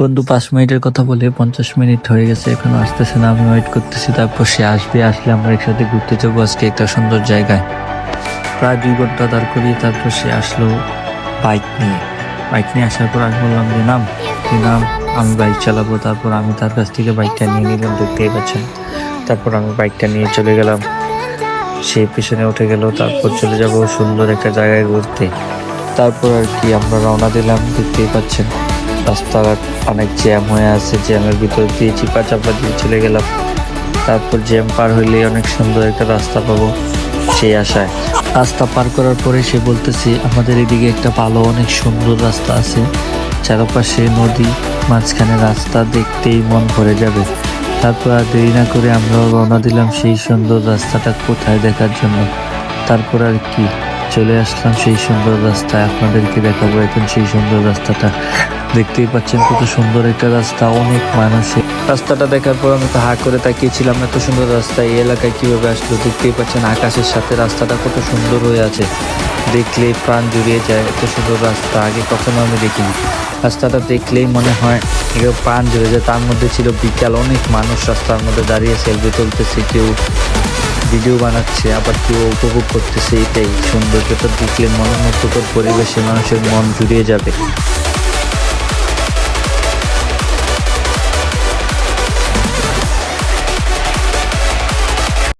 বন্ধু, পাঁচ মিনিটের কথা বলে পঞ্চাশ মিনিট হয়ে গেছে, এখনও আসতেছে না, আমি ওয়েট করতেছি, তারপর সে আসবে, আসলে আমরা একসাথে ঘুরতে যাব আজকে একটা সুন্দর জায়গায়। প্রায় দুই ঘণ্টা দাঁড় করিয়ে তারপর সে আসলো বাইক নিয়ে। বাইক নিয়ে আসার পর আমি বললাম যে, নাম তুই নাম? আমি বাইক চালাবো। তারপর আমি তার কাছ থেকে বাইকটা নিয়ে নিলাম, দেখতেই পাচ্ছেন। তারপর আমি বাইকটা নিয়ে চলে গেলাম। সে পিছনে উঠে গেল, তারপর চলে যাব সুন্দর একটা জায়গায় ঘুরতে। তারপর আর কি আমরা রওনা দিলাম, দেখতেই পাচ্ছেন। রাস্তা অনেক জ্যাম হয়ে আছে, জ্যামের ভিতর দিয়ে চিপা চাপা দিয়ে চলে গেলাম। তারপর জ্যাম পার হইলে অনেক সুন্দর একটা রাস্তা পাবো সেই আশায়। রাস্তা পার করার পরে সে বলতেছে, আমাদের এদিকে একটা ভালো অনেক সুন্দর রাস্তা আছে। চারপাশে নদী, মাঝখানে রাস্তা দেখতেই মন ভরে যাবে। তারপর আর দেরি না করে আমরাও রওনা দিলাম সেই সুন্দর রাস্তাটা কোথায় দেখার জন্য। তারপর আর কি চলে আসলাম সেই সুন্দর রাস্তায়। আপনাদেরকে দেখাবো এখন সেই সুন্দর রাস্তাটা। দেখতেই পাচ্ছেন কত সুন্দর একটা রাস্তা, অনেক মানুষের। রাস্তাটা দেখার পর আমি তো হা করে তাকিয়েছিলাম এত সুন্দর রাস্তা, এই এলাকায় কীভাবে আসলো? দেখতেই পাচ্ছেন আকাশের সাথে রাস্তাটা কত সুন্দর হয়ে আছে। দেখলে প্রাণ জুড়িয়ে যায় এত সুন্দর রাস্তা, আগে কখনো আমি দেখিনি। রাস্তাটা দেখলেই মনে হয় প্রাণ জুড়ে যায়। তার মধ্যে ছিল বিকাল, অনেক মানুষ রাস্তার মধ্যে দাঁড়িয়ে সেলফি তুলতেছে, কেউ ভিডিও বানাচ্ছে, আবার কেউ উপভোগ করতেছে এটাই। সৌন্দর্যটা দেখলে মনোমুগ্ধকর পরিবেশে মানুষের মন জুড়িয়ে যাবে।